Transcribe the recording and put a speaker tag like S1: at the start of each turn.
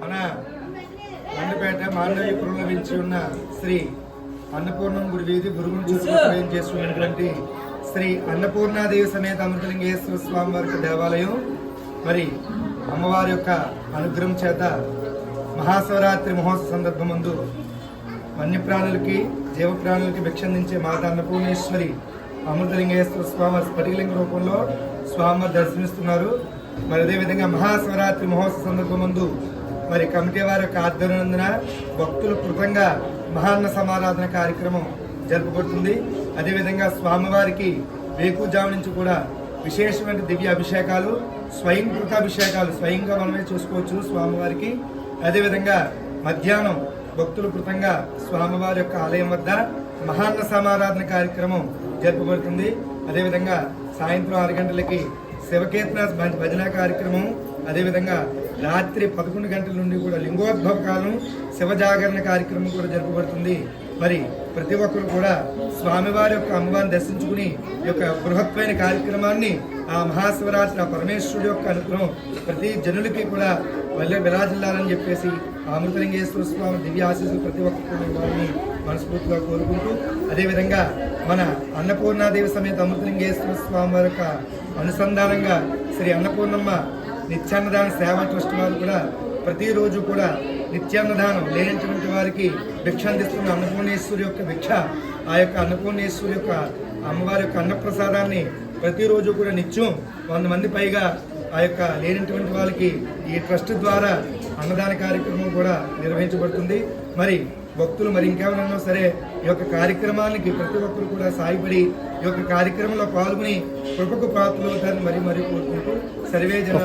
S1: మన మండపేట మాండవి వెలిచి ఉన్న శ్రీ అన్నపూర్ణం గుడి వీధి గురుగును చూసుకుని చేస్తున్నటువంటి శ్రీ అన్నపూర్ణాదేవి సమేత అమృతలింగేశ్వర స్వామి వారి దేవాలయం. మరి అమ్మవారి యొక్క అనుగ్రహం చేత మహాశివరాత్రి మహోత్సవ సందర్భం ముందు వన్యప్రాణులకి జీవప్రాణులకి భిక్షందించే మాత అన్నపూర్ణేశ్వరి అమృతలింగేశ్వర స్వామి స్ఫటికలింగ రూపంలో స్వామి దర్శనిస్తున్నారు మరి అదేవిధంగా మహాశివరాత్రి మహోత్సవ సందర్భం ముందు మరి కమిటీ వారి యొక్క ఆధ్వర్యనందున భక్తులు కృతంగా మహాన్న సమారాధన కార్యక్రమం జరుపబడుతుంది అదేవిధంగా స్వామివారికి వేకుజాము నుంచి కూడా విశేషమైన దివ్య అభిషేకాలు స్వయం కృతాభిషేకాలు స్వయంగా మనమే చూసుకోవచ్చు స్వామివారికి. అదేవిధంగా మధ్యాహ్నం భక్తుల కృతంగా స్వామివారి యొక్క ఆలయం వద్ద మహాన్న సమారాధన కార్యక్రమం జరుపబడుతుంది అదేవిధంగా సాయంత్రం ఆరు గంటలకి శివకేతన భజన కార్యక్రమం అదేవిధంగా రాత్రి పదకొండు గంటల నుండి కూడా లింగోద్భవ కాలం శివజాగరణ కార్యక్రమం కూడా జరపబడుతుంది. మరి ప్రతి ఒక్కరు కూడా స్వామివారి యొక్క అమ్మవారిని దర్శించుకుని ఈ యొక్క బృహత్వైన కార్యక్రమాన్ని ఆ మహాశివరాత్రి ఆ పరమేశ్వరుడు యొక్క అనుగ్రహం ప్రతి జనులకి కూడా వల్లే విరాజిల్లాలని చెప్పేసి అమృతలింగేశ్వర స్వామి దివ్య ఆశీస్సులు ప్రతి ఒక్కరు వారిని మనస్ఫూర్తిగా కోరుకుంటూ అదేవిధంగా మన అన్నపూర్ణాదేవి సమేత అమృతలింగేశ్వర స్వామి వారి యొక్క అనుసంధానంగా శ్రీ అన్నపూర్ణమ్మ నిత్యాన్నదాన సేవా ట్రస్ట్ వారు కూడా ప్రతిరోజు కూడా నిత్యాన్నదానం లేనటువంటి వారికి భిక్ష అందిస్తున్న అన్నపూర్ణేశ్వరి యొక్క భిక్ష ఆ యొక్క అన్నపూర్ణేశ్వరి యొక్క అమ్మవారి యొక్క అన్నప్రసాదాన్ని ప్రతిరోజు కూడా నిత్యం వంద మంది పైగా ఆ యొక్క లేనటువంటి వాళ్ళకి ఈ ట్రస్ట్ ద్వారా అన్నదాన కార్యక్రమం కూడా నిర్వహించబడుతుంది. మరి భక్తులు మరి ఇంకెవరన్నా సరే ఈ యొక్క కార్యక్రమానికి ప్రతి ఒక్కరు కూడా సాయపడి ఈ యొక్క కార్యక్రమంలో పాల్గొని కృపకు పాత్రలు అవుతారని మరి మరి కోరుకుంటూ సర్వే జన